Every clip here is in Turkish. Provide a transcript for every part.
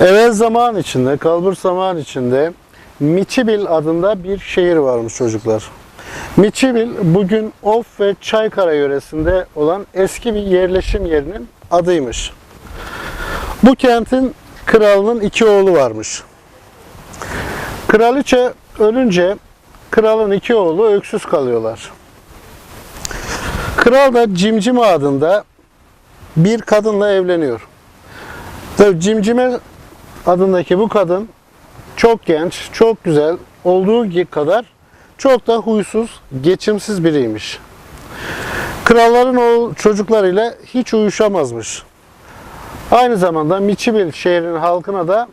Evvel zaman içinde, kalbur zaman içinde Miçibil adında bir şehir varmış çocuklar. Miçibil bugün Of ve Çaykara yöresinde olan eski bir yerleşim yerinin adıymış. Bu kentin kralının iki oğlu varmış. Kraliçe ölünce kralın iki oğlu öksüz kalıyorlar. Kral da Cimcime adında bir kadınla evleniyor. Cimcime adındaki bu kadın çok genç, çok güzel olduğu kadar çok da huysuz, geçimsiz biriymiş. Kralların o çocuklarıyla hiç uyuşamazmış. Aynı zamanda Miçibil şehrinin halkına da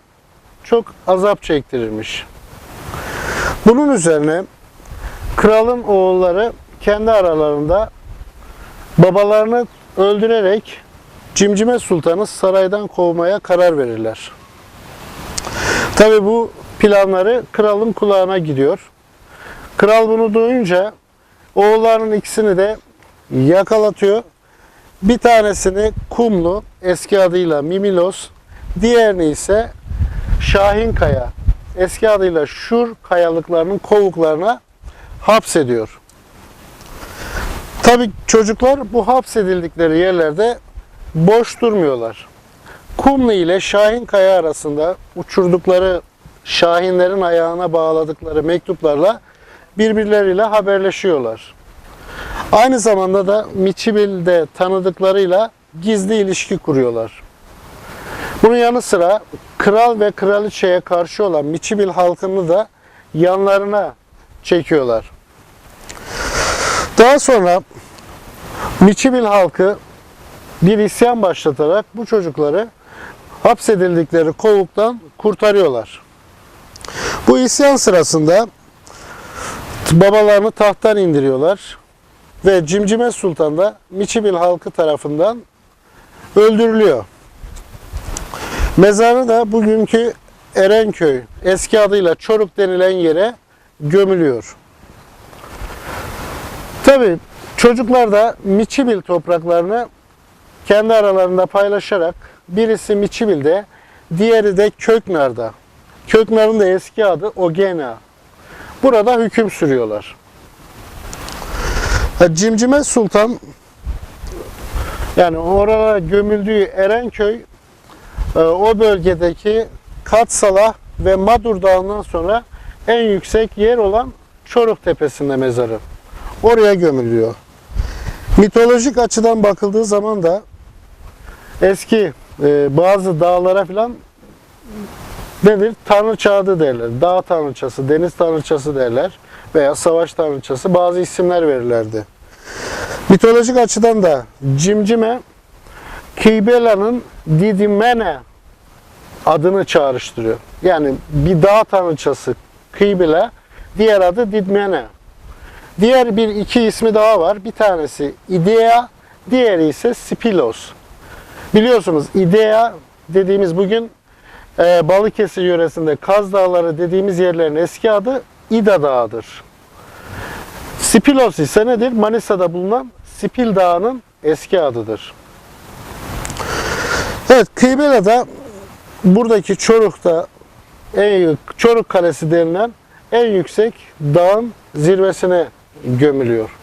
çok azap çektirirmiş. Bunun üzerine kralın oğulları kendi aralarında babalarını öldürerek Cimcime Sultan'ı saraydan kovmaya karar verirler. Tabi bu planları kralın kulağına gidiyor. Kral bunu duyunca oğullarının ikisini de yakalatıyor. Bir tanesini Kumlu, eski adıyla Mimilos, diğerini ise Şahin Kaya, eski adıyla Şur kayalıklarının kovuklarına hapsediyor. Tabi çocuklar bu hapsedildikleri yerlerde boş durmuyorlar. Kumlu ile Şahin Kaya arasında uçurdukları şahinlerin ayağına bağladıkları mektuplarla birbirleriyle haberleşiyorlar. Aynı zamanda da Miçibil'de tanıdıklarıyla gizli ilişki kuruyorlar. Bunun yanı sıra kral ve kraliçeye karşı olan Miçibil halkını da yanlarına çekiyorlar. Daha sonra Miçibil halkı bir isyan başlatarak bu çocukları hapsedildikleri kovuktan kurtarıyorlar. Bu isyan sırasında babalarını tahttan indiriyorlar ve Cimcime Sultan da Miçibil halkı tarafından öldürülüyor. Mezarı da bugünkü Erenköy, eski adıyla Çoruk denilen yere gömülüyor. Tabi çocuklar da Miçibil topraklarını kendi aralarında paylaşarak birisi Miçibil'de, diğeri de Köknar'da. Köknar'ın da eski adı Ogena. Burada hüküm sürüyorlar. Ha, Cimcime Sultan yani orada gömüldüğü Erenköy e, o bölgedeki Katsalah ve Madur Dağı'ndan sonra en yüksek yer olan Çoruk Tepesi'nde mezarı. Oraya gömülüyor. Mitolojik açıdan bakıldığı zaman da eski e, bazı dağlara falan nedir? Tanrıçağı derler. Dağ tanrıçası, deniz tanrıçası derler veya savaş tanrıçası bazı isimler verirlerdi. Mitolojik açıdan da Cimcime Kibela'nın Didimene adını çağrıştırıyor. Yani bir dağ tanrıçası Kibela, diğer adı Didmene. Diğer bir iki ismi daha var. Bir tanesi Idea, diğeri ise Spilos. Biliyorsunuz Idea dediğimiz bugün e, Balıkesir yöresinde Kaz Dağları dediğimiz yerlerin eski adı İda Dağı'dır. Spilos ise nedir? Manisa'da bulunan Spil Dağı'nın eski adıdır. Evet, Kıybela'da buradaki Çoruk'ta en, Çoruk Kalesi denilen en yüksek dağın zirvesine gömülüyor.